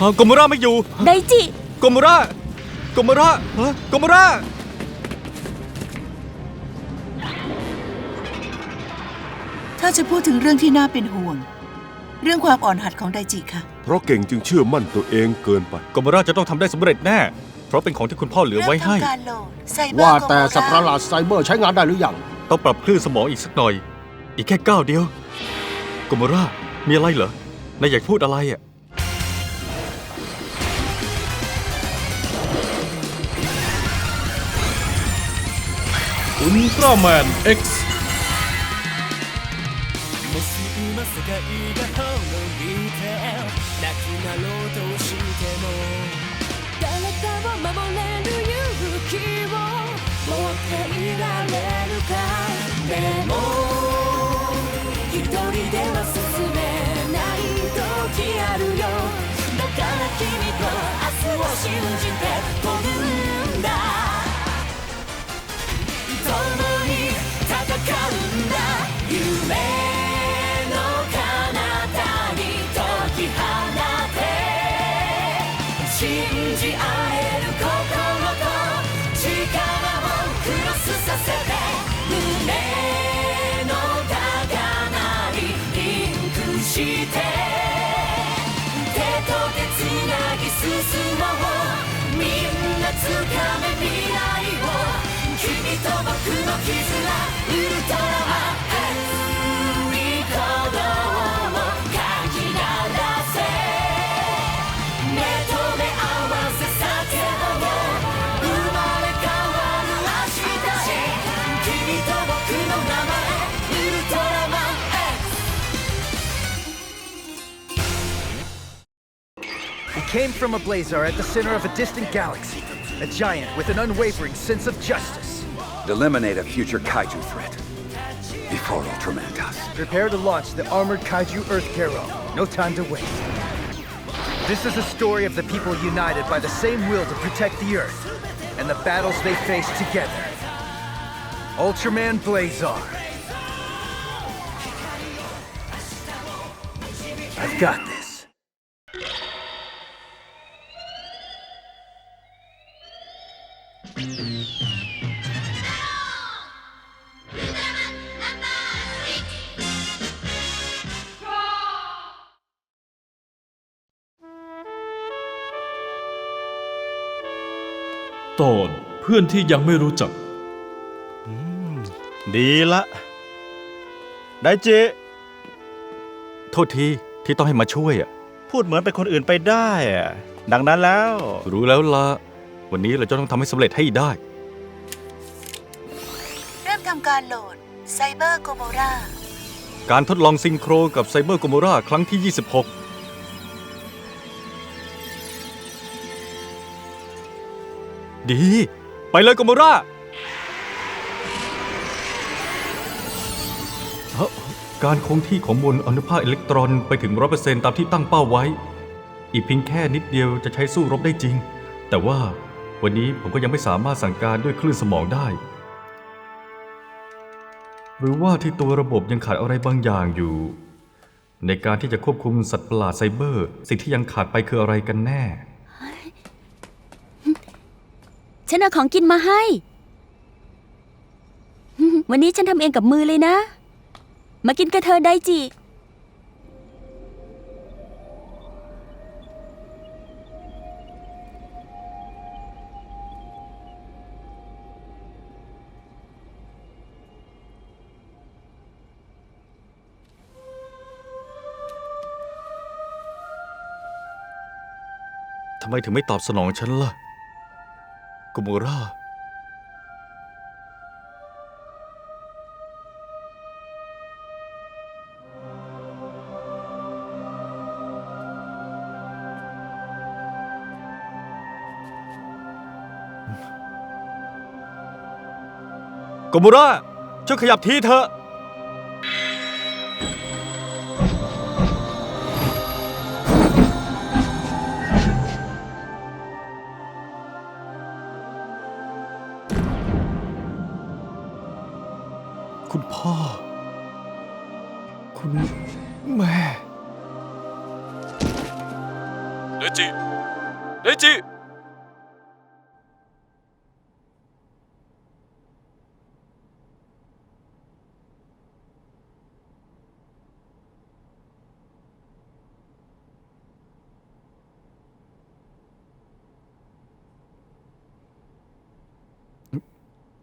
ฮะโกโมราไม่อยู่ ไดจิโกโมราโกโมราฮะโกโมราถ้าจะพูดถึงเรื่องที่น่าเป็นห่วง เรื่องความอ่อนหัดของไดจิค่ะ เพราะเก่งจึงเชื่อมั่นตัวเองเกินไป โกโมราจะต้องทำได้สำเร็จแน่ เพราะเป็นของที่คุณพ่อเหลือไว้ให้ เริ่มทำการโหลดไซเบอร์ว่าแต่โกโมสัตว์ประหลาดไซเบอร์ใช้งานได้หรือยัง ต้องปรับคลื่นสมองอีกสักหน่อย อีกแค่ก้าวเดียวโกโมรามีอะไรเหรอนายอยากพูดอะไรอะ อุลตร้าแมน X もし今世界が滅びてなくなろうとしても誰かを守れる勇気を持っていられるかでも一人では進めない時あるよだから君と明日を信じて して手と手つなぎ進もう。みんなつかめ未来を。君と僕の絆。From a blazar at the center of a distant galaxy, a giant with an unwavering sense of justice. Eliminate a future kaiju threat before Ultraman does. Prepare to launch the armored kaiju Earth Hero. No time to waste. This is a story of the people united by the same will to protect the Earth and the battles they face together. Ultraman Blazar. I've got ตอนเพื่อนที่ยังไม่รู้จัก ดีละไดเจโทษทีที่ต้องให้มาช่วยอะ พูดเหมือนเป็นคนอื่นไปได้อะดังนั้นแล้ว รู้แล้วละ วันนี้เราจะต้องทำให้สำเร็จให้ได้ เริ่มทำการโหลดไซเบอร์โกโมราการทดลองซิงโครกับไซเบอร์โกโมราครั้งที่ 26 ดี ไปเลยโกโมราเอ้าการคงที่ของมวลอนุภาคอิเล็กตรอนไปถึง 100%ตามที่ตั้งเป้าไว้ อีกเพียงแค่นิดเดียวจะใช้สู้รบได้จริง แต่ว่า วันนี้ผมก็ยังไม่สามารถสั่งการด้วยคลื่นสมองได้ หรือว่าที่ตัวระบบยังขาดอะไรบางอย่างอยู่ ในการที่จะควบคุมสัตว์ประหลาดไซเบอร์ สิ่งที่ยังขาดไปคืออะไรกันแน่ ฉันเอาของกินมาให้ วันนี้ฉันทำเองกับมือเลยนะ มากินกับเธอไดจิำไมถึงไม่ตอบสนองฉันล่ะกุโมรากุโมราช่วยขยับทีเถอะ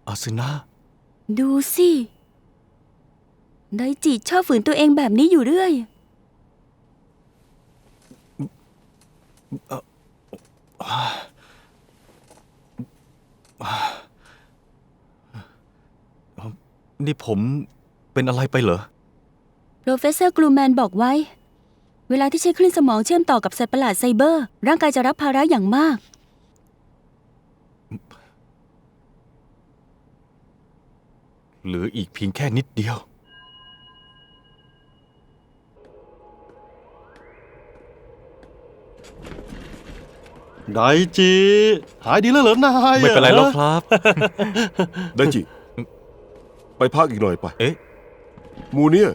อาซึนะดูสิไดจิชอบฝืนตัวเองแบบนี้อยู่เรื่อย นี่ผมเป็นอะไรไปเหรอ โปรเฟสเซอร์กลูแมนบอกไว้ เวลาที่ใช้คลื่นสมองเชื่อมต่อกับสัตว์ประหลาดไซเบอร์ ร่างกายจะรับภาระอย่างมาก เหลืออีกเพียงแค่นิดเดียว ไดจี หายดีแล้วเหรอนายไม่เป็นไรหรอกครับ ไดจิ ไปพักอีกหน่อยไปเอ๊ะ หมูเนี่ย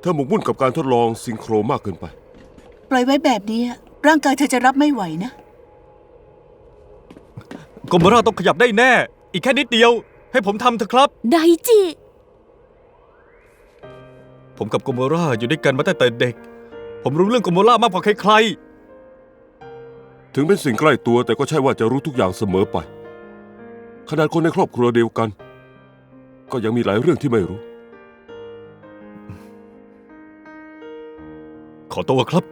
เธอหมกมุ่นกับการทดลองซิงโครมากเกินไป ปล่อยไว้แบบนี้ ร่างกายเธอจะรับไม่ไหวนะโกโมราต้องขยับได้แน่ อีกแค่นิดเดียว ให้ผมทำเถอะครับ ไดจิ ผมกับโกโมราอยู่ด้วยกันมาตั้งแต่เด็ก ผมรู้เรื่องโกโมรามากกว่าใครถึงเป็นสิ่งใกล้ตัวแต่ก็ใช่ว่าจะรู้ทุกอย่างเสมอไป ขนาดคนในครอบครัวเดียวกัน ก็ยังมีหลายเรื่องที่ไม่รู้ ๆ ขอตัวครับ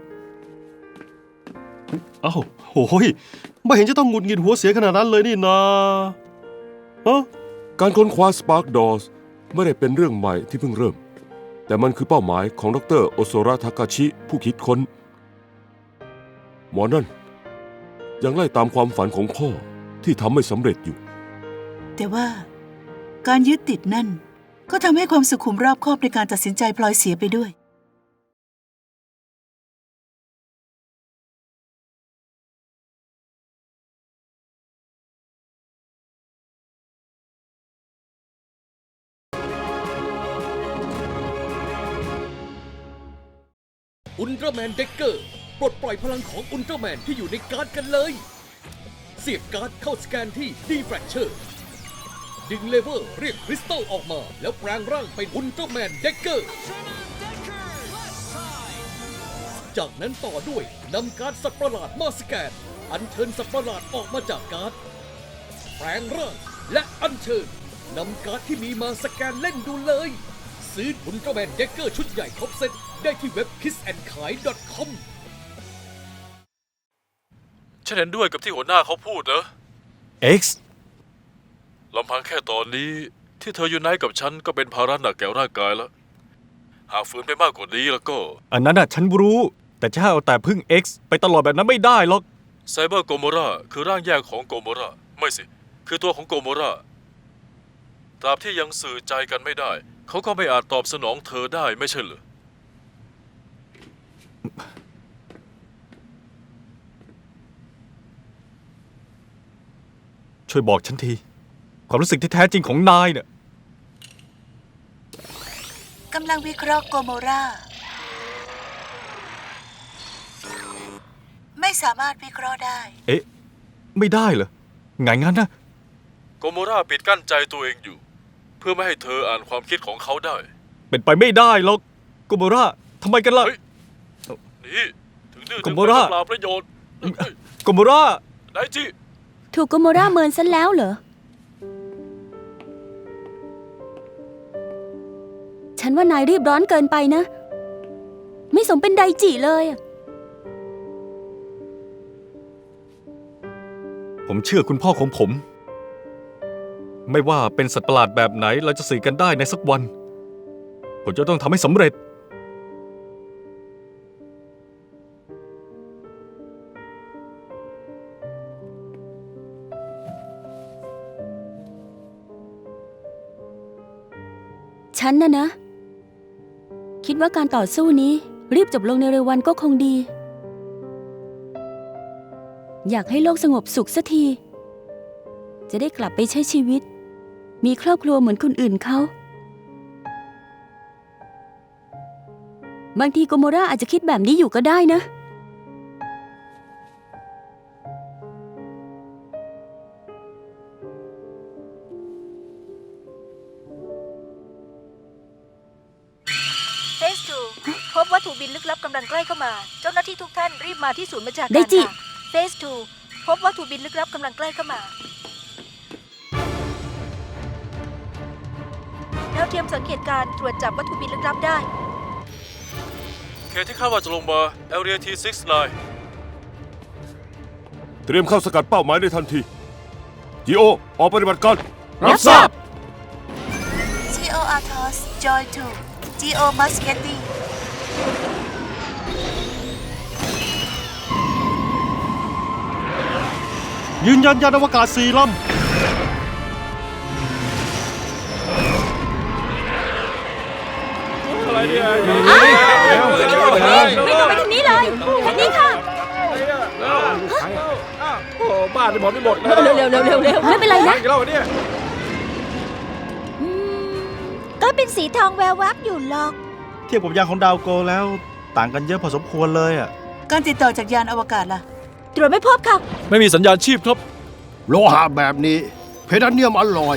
เอ้าโอ้ย ไม่เห็นจะต้องหงุดหงิดหัวเสียขนาดนั้นเลยนี่นาฮะ การค้นคว้า Spark Doors ไม่ได้เป็นเรื่องใหม่ที่เพิ่งเริ่ม แต่มันคือเป้าหมายของดรโอโซระทากาชิ ผู้คิดค้น หมอนั่น ยังไล่ตามความฝันของพ่อที่ทำไม่สำเร็จอยู่ แต่ว่าการยึดติดนั่นก็ทำให้ความสุขุมรอบคอบในการตัดสินใจพลอยเสียไปด้วย ตร้าแมนเด็กเกอร์ปลดปล่อยพลังของอุลตร้าแมนที่อยู่ในการ์ดกันเลย เสียบการ์ดเข้าสแกนที่ดีแฟรชเชอร์ดึงเลเวอร์เรียกคริสตัลออกมา แล้วแปลงร่างเป็นอุลตร้าแมนเด็กเกอร์ จากนั้นต่อด้วยนำการ์ดสัตว์ประหลาดมาสแกน อัญเชิญสัตว์ประหลาดออกมาจากการ์ดแปลงร่างและอัญเชิญนำการ์ดที่มีมาสแกนเล่นดูเลย ซื้ออุลตร้าแมนเด็กเกอร์ชุดใหญ่ครบเซตได้ที่เว็บ kissandkai.com ฉันเห็นด้วยกับที่หัวหน้าเขาพูดนะ X ลำพังแค่ตอนนี้ ที่เธออยู่ไหนกับฉันก็เป็นภาระหนักแก่ร่างกายแล้ว หากฝืนไปมากกว่านี้แล้วก็อันนั้นน่ะฉันรู้ แต่จะให้เอาแต่พึ่ง X ไปตลอดแบบนั้นไม่ได้หรอก ไซเบอร์โกโมราคือร่างแยกของโกโมราไม่สิ คือตัวของโกโมราตราบที่ยังสื่อใจกันไม่ได้ เขาก็ไม่อาจตอบสนองเธอได้ไม่ใช่เหรอ ช่วยบอกฉันที ความรู้สึกที่แท้จริงของนายเนี่ยกำลังวิเคราะห์โกโมรา ไม่สามารถวิเคราะห์ได้ เอ๊ะ ไม่ได้เหรอไงงั้นนะ โกโมราปิดกั้นใจตัวเองอยู่เพื่อไม่ให้เธออ่านความคิดของเขาได้ เป็นไปไม่ได้หรอกโกโมราทำไมกันล่ะ เฮ้ย นี่ ถึงดื้อโกถึงโมราเปล่าประโยชน์เฮ้ยโกโมราไดจิถูกโกโมราเมินซะแล้วเหรอ ฉันว่านายรีบร้อนเกินไปนะ ไม่สมเป็นไดจิเลยอะผมเชื่อคุณพ่อของผม ไม่ว่าเป็นสัตว์ประหลาดแบบไหนเราจะสื่อกันได้ในสักวัน ผมจะต้องทำให้สำเร็จ ฉันน่ะนะ คิดว่าการต่อสู้นี้ รีบจบลงในเร็ววันก็คงดี อยากให้โลกสงบสุขสักที จะได้กลับไปใช้ชีวิต มีครอบครัวเหมือนคนอื่นเขาบางทีโกโมราอาจจะคิดแบบนี้อยู่ก็ได้นะ เฟสทูพบวัตถุบินลึกลับกำลังใกล้เข้ามา เจ้าหน้าที่ทุกท่านรีบมาที่ศูนย์บัญชาการได้จิ ค่ะเฟสทูพบวัตถุบินลึกลับกำลังใกล้เข้ามาาวเทียมสังเกตการณ์ตรวจจับวัตถุบินลึกลับได้ เขตที่คาดว่าจะลงมา Area T69 เตรียมเข้าสกัดเป้าหมายในทันทีจีโอออกปฏิบัติการ รับทราบ Geo Athos Joy 2 Geo Musketti ยืนยันยานอวกาศสี่ล อะไรเนี่ยอ้าวไม่ต้องไปทางนี้เลยทางนี้ค่ะ โอ้บ้านที่ผมไม่หมดแล้วเร็วเร็วเร็วเร็วเร็วไม่เป็นไรนะกี่รอบวเนี่ยก็เป็นสีทองแวววับอยู่หรอก เทียบกับยางของดาวโกแล้วต่างกันเยอะพอสมควรเลยอะการติดต่อจากยานอวกาศล่ะ ตรวจไม่พบค่ะ ไม่มีสัญญาณชีพครับ โลหะแบบนี้ เพดานเนียมอลลอย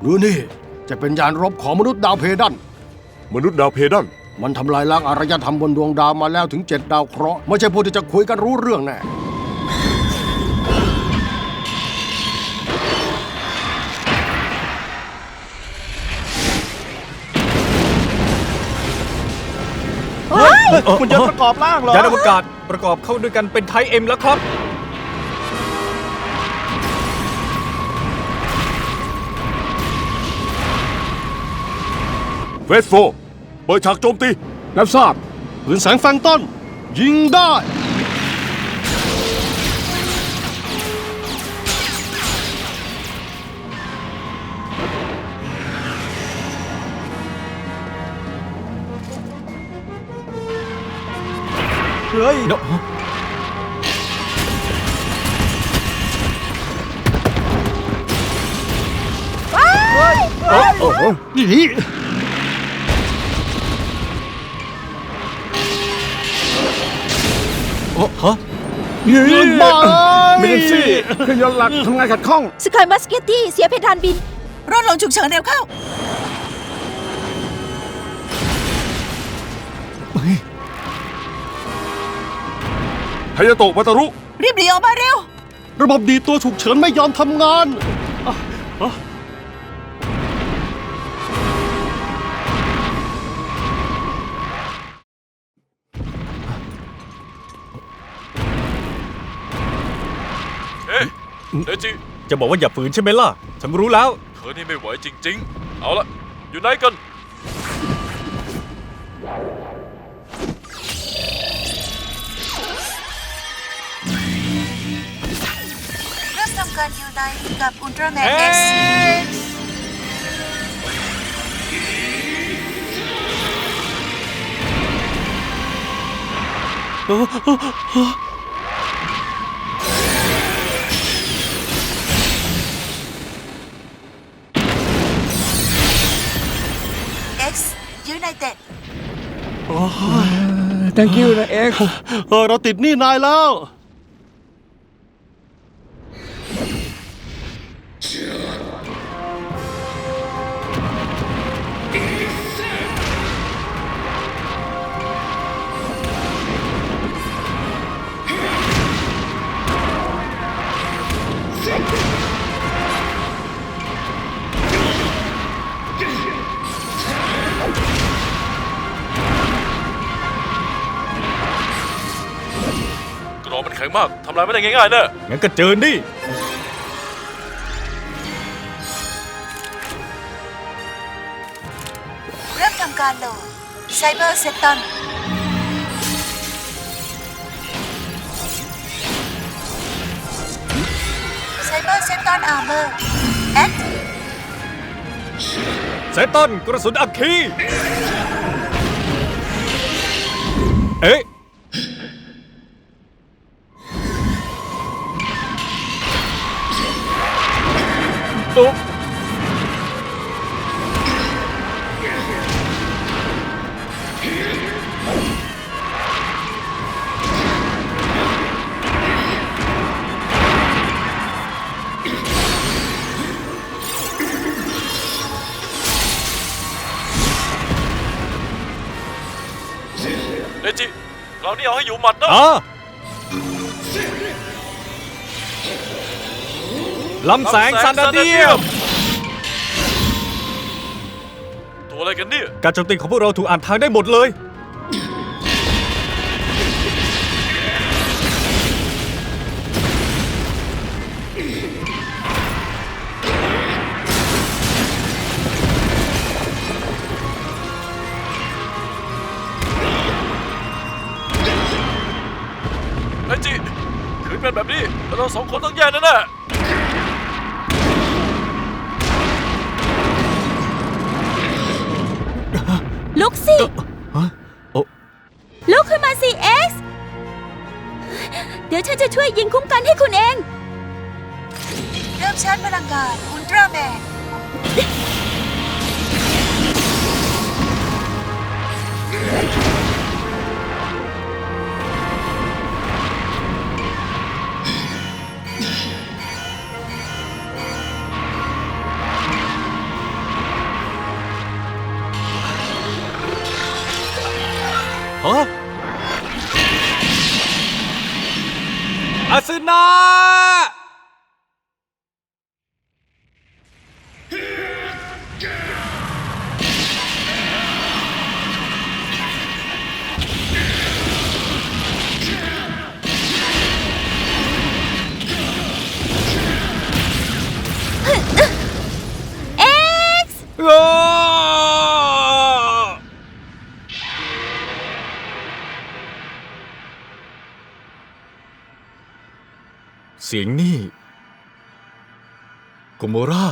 หรือนี่จะเป็นยานรบของมนุษย์ดาวเพดัน มนุษย์ดาวเพดันมันทำลายล้างอารยธรรมบนดวงดาวมาแล้วถึงเจ็ดดาวเคราะห์ไม่ใช่พวกที่จะคุยกันรู้เรื่องแน่เฮ้ยคุณยนต์ประกอบร่างเหรอ ยานอวกาศประกอบเข้าด้วยกันเป็นไทเอ็มแล้วครับ เฟสโฟเปิดฉากโจมตี รับทราบปืนแสงแฟงต้น ยิงได้ เฮ้ยนี่โอ้ ฮะบ้ามินซี่เครื่องยนต์หลักทำงานขัดข้อง สกายมัสเกตตี้เสียเพดานบิน รถลงฉุกเฉินเร็วเข้า ไฮยาโตะวัตารุ รีบหนีออกมาเร็ว ระบบดีดตัวฉุกเฉินไม่ยอมทำงาน เดจิจะบอกว่าอย่าฝืนใช่ไหมล่ะ ฉันรู้แล้ว เธอนี่ไม่ไหวจริง ๆ เอาละอยู่ไหนกัน เริ่มทำการยูไนกับอุลตร้าแมนเอ็กซ์ United thank you นะเอ็กเออเราติดหนี่นายแล้วำลายไม่ได้ง่ายๆเนอะงั้นก็เจอนี่เริ่มทำการโหลดไซเบอร์เซตอนไซเบอร์เซตอนอาร์เมอร์แอคเซตันกระสุนอัคคี นี่เอาให้อยู่หมัดนะอะลำแสงซันดาเดียม ตัวอะไรกันเนี่ย การโจมตีของพวกเราถูกอ่านทางได้หมดเลย เป็นแบบนี้ เราสองคนต้องแย่แน่ๆลุกสิโอ้ลุกขึ้นมาสิ X เดี๋ยวฉันจะช่วยยิงคุ้มกันให้คุณเอง เริ่มชาร์จพลังงานอุลตร้าแมน ฮะอาซึนา สียงนี่โกโมรา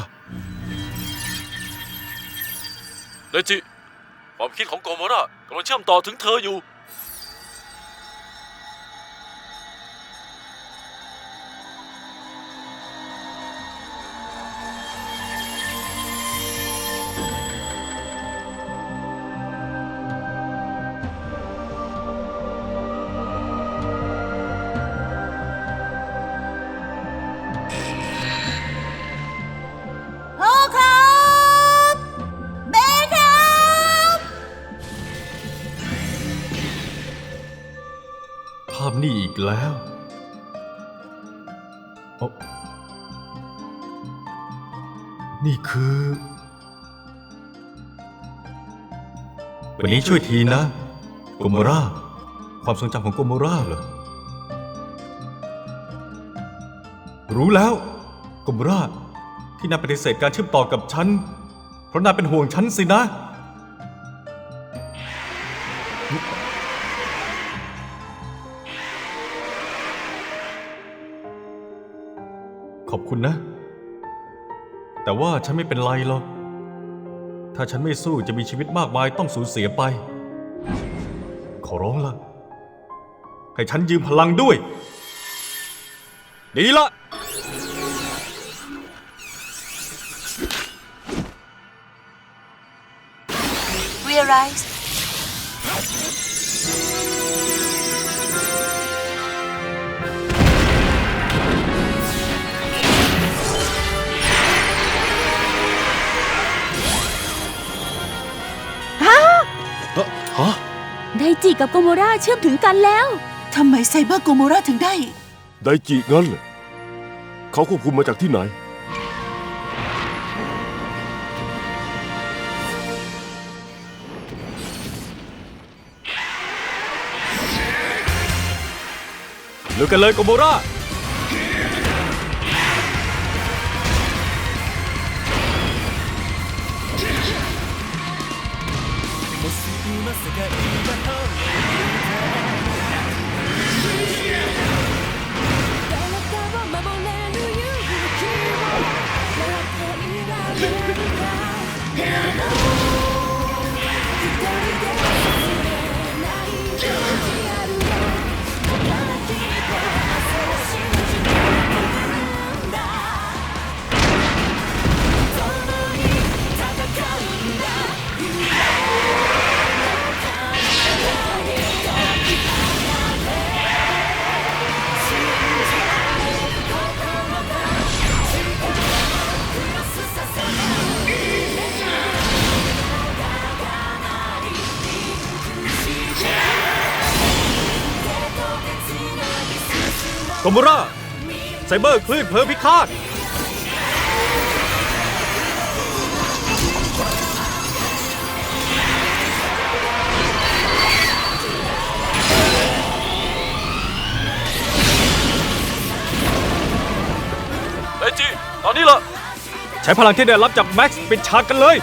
เดจิความคิดของโกโมระกำลังเชื่อมต่อถึงเธออยู่ กแล้วนี่คือ วันนี้ช่วยทีนะโกโมราความทรงจำของโกโมราเหรอ รู้แล้วโกโมราที่นายปฏิเสธการเชื่อมต่อกับฉัน เพราะนายเป็นห่วงฉันสินะ ฉันไม่เป็นไรหรอก ถ้าฉันไม่สู้จะมีชีวิตมากมายต้องสูญเสียไป ขอร้องละให้ฉันยืมพลังด้วย ดีละเรียไรส์ ไดจิกับโกโมราเชื่อมถึงกันแล้ว ทำไมไซเบอร์โกโมราถึงได้ ไดจิงั้นเหรอเขาควบคุมมาจากที่ไหนเลิกกันเลยโกโมรา「 โก โมราไซเบอร์คลื่นเพลิงพิฆาตไอจีตอนนี้ละใช้พลังที่ได้รับจากแม็กซ์ปิดฉากกันเลย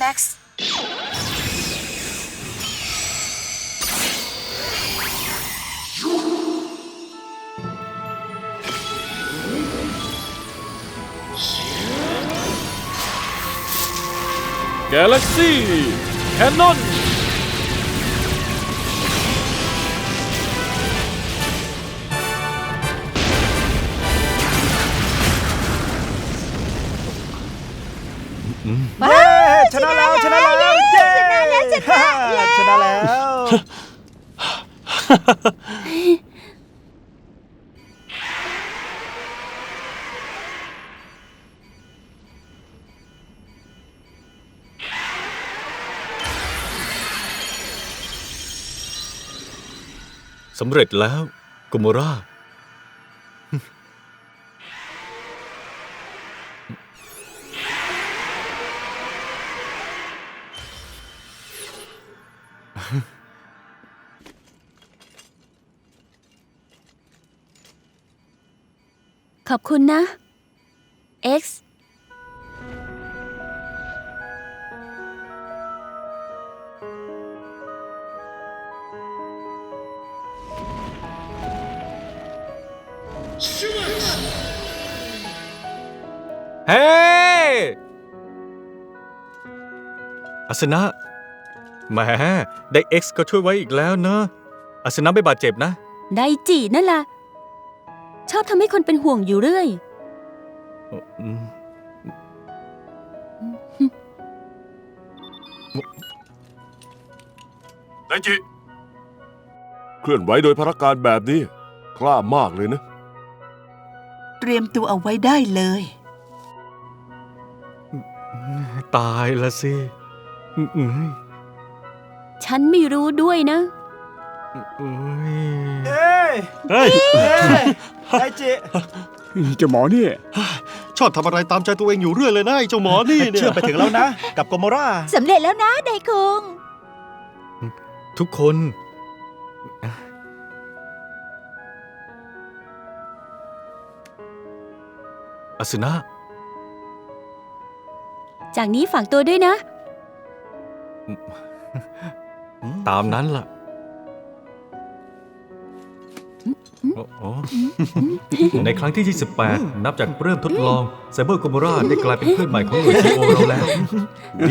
ตร้าแมนแม็กซ์กาแล็กซี่แคนนอนเย้ชนะแล้วชนะแล้วเย้ชนะแล้วชนะแล้วชนะแล้วสำเร็จแล้วโกโมรา ขอบคุณนะ X เฮ้อาสนะแหมได้ X ก็ช่วยไว้อีกแล้วเนอะอาสนะไม่บาดเจ็บนะ ไดจินั่นล่ะ ชอบทำให้คนเป็นห่วงอยู่เรื่อย อืมไดจิ เคลื่อนไหวโดยพระการแบบนี้กล้ามากเลยนะ เตรียมตัวเอาไว้ได้เลย ตายละสิอืมอืมฉันไม่รู้ด้วยนะเอ้ ยเฮ้ยเฮ้ยไอจิเจ้าหมอนี่ ชอบทำอะไรตามใจตัวเองอยู่เรื่อยเลยนะไอ้เจ้าหมอนี่เนี่ยเชื่อไปถึงแล้วนะ กับโกโมราสำเร็จแล้วนะไดคงทุกคน อาสนะ จากนี้ฝากตัวด้วยนะ ตามนั้นล่ะ โอ้โอ้ในครั้งที่ 28 นับจากเริ่มทดลองไซเบอร์โกโมราได้กลายเป็นเพื่อนใหม่ของหน่วยทีโอเราแล้ว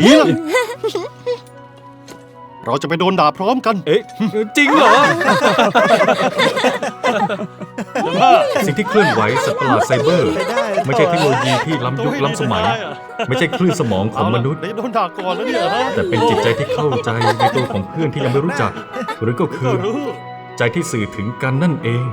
ดีละเราจะไปโดนด่าพร้อมกัน เอ๊ะ จริงเหรอ สิ่งที่เคลื่อนไหวสัตว์ประหลาดไซเบอร์ ไม่ใช่เทคโนโลยีที่ล้ำยุคล้ำสมัย ไม่ใช่คลื่นสมองของมนุษย์ ได้โดนด่าก่อนแล้วเนี่ยฮะแต่เป็นจิตใจที่เข้าใจในตัวของเพื่อนที่ยังไม่รู้จักหรือก็คือ ใจที่สื่อถึงกันนั่นเอง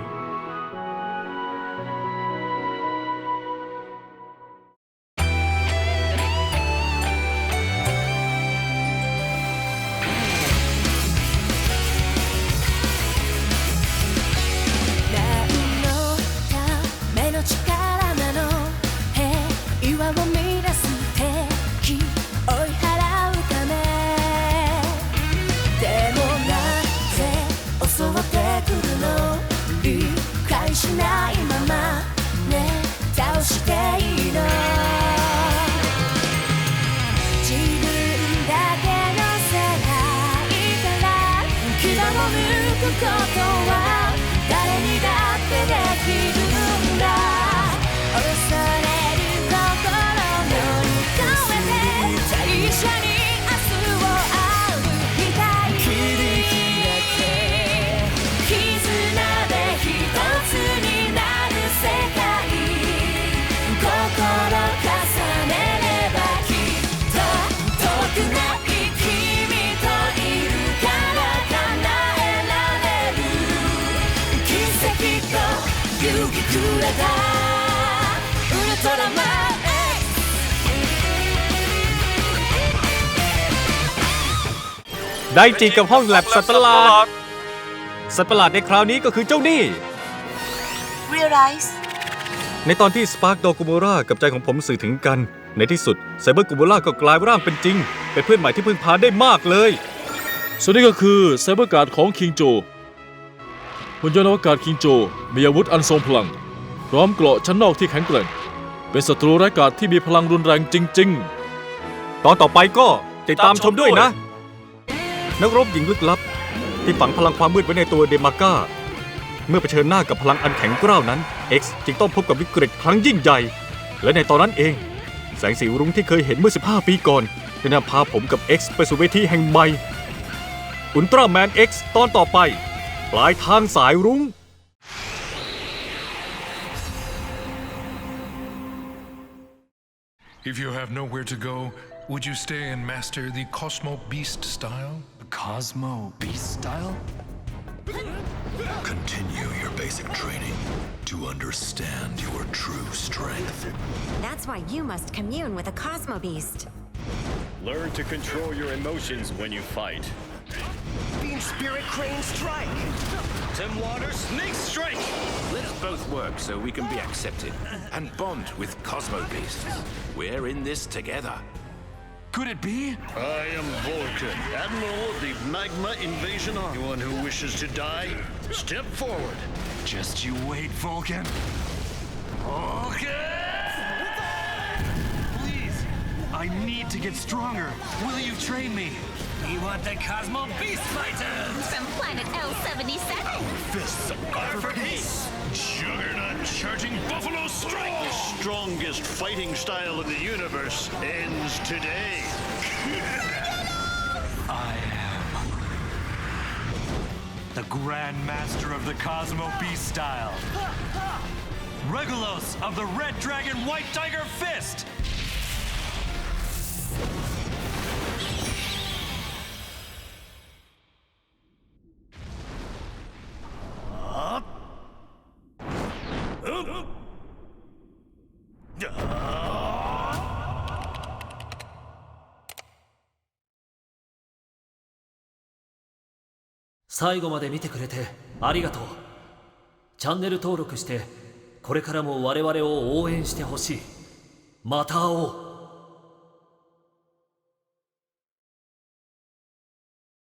向くことは誰にだってできる ได้จริงกับห้องแลบสัตว์ประหลาดสัตว์ประหลาดในคราวนี้ก็คือเจ้านี่ realize ในตอนที่สปาร์กโดกูโมรากับใจของผมสื่อถึงกัน ในที่สุดไซเบอร์กูโมราก็กลายร่างเป็นจริง เป็นเพื่อนใหม่ที่พึ่งพาได้มากเลย ส่วนนี้ก็คือไซเบอร์การ์ดของคิงโจหุ่นยนต์อวกาศคิงโจ มีอาวุธอันทรงพลัง พร้อมเกราะชั้นนอกที่แข็งแกร่ง เป็นศัตรูร้ายกาจที่มีพลังรุนแรงจริงตอนต่อไปก็ติดตามชมด้วยนะ นักรบหญิงลึกลับ ที่ฝังพลังความมืดไว้ในตัวเดมาก้า เมื่อเผชิญหน้ากับพลังอันแข็งกร้าวนั้น X จึงต้องพบกับวิกฤตครั้งยิ่งใหญ่ และในตอนนั้นเอง แสงสีรุ้งที่เคยเห็นเมื่อ 15 ปีก่อนได้นำพาผมกับ X ไปสู่เวทีแห่งใหม่อุลตร้าแมน X ตอนต่อไป ปลายทางสายรุ้ง If you have nowhere to go, would you stay and master the Cosmo Beast style? The Cosmo Beast style? Continue your basic training to understand your true strength. That's why you must commune with a Cosmo Beast. Learn to control your emotions when you fight. Beam Spirit Crane Strike! Tim Water Snake Strike! Let us both work so we can be accepted and bond with Cosmo Beasts. We're in this together. Could it be? I am Vulcan, Admiral of the Magma Invasion Army. Anyone who wishes to die, step forward. Just you wait, Vulcan. Okay! Please, I need to get stronger. Will you train me? We want the Cosmo Beast Fighters! From planet L77. Fists Are for peace! Juggernaut charging Buffalo Strike! Strongest fighting style in the universe ends today. I am the Grand Master of the Cosmo Beast style. Regulos of the Red Dragon White Tiger Fist! 最後まで見てくれてありがとう。チャンネル登録してこれからも我々を応援してほしい。また会おう。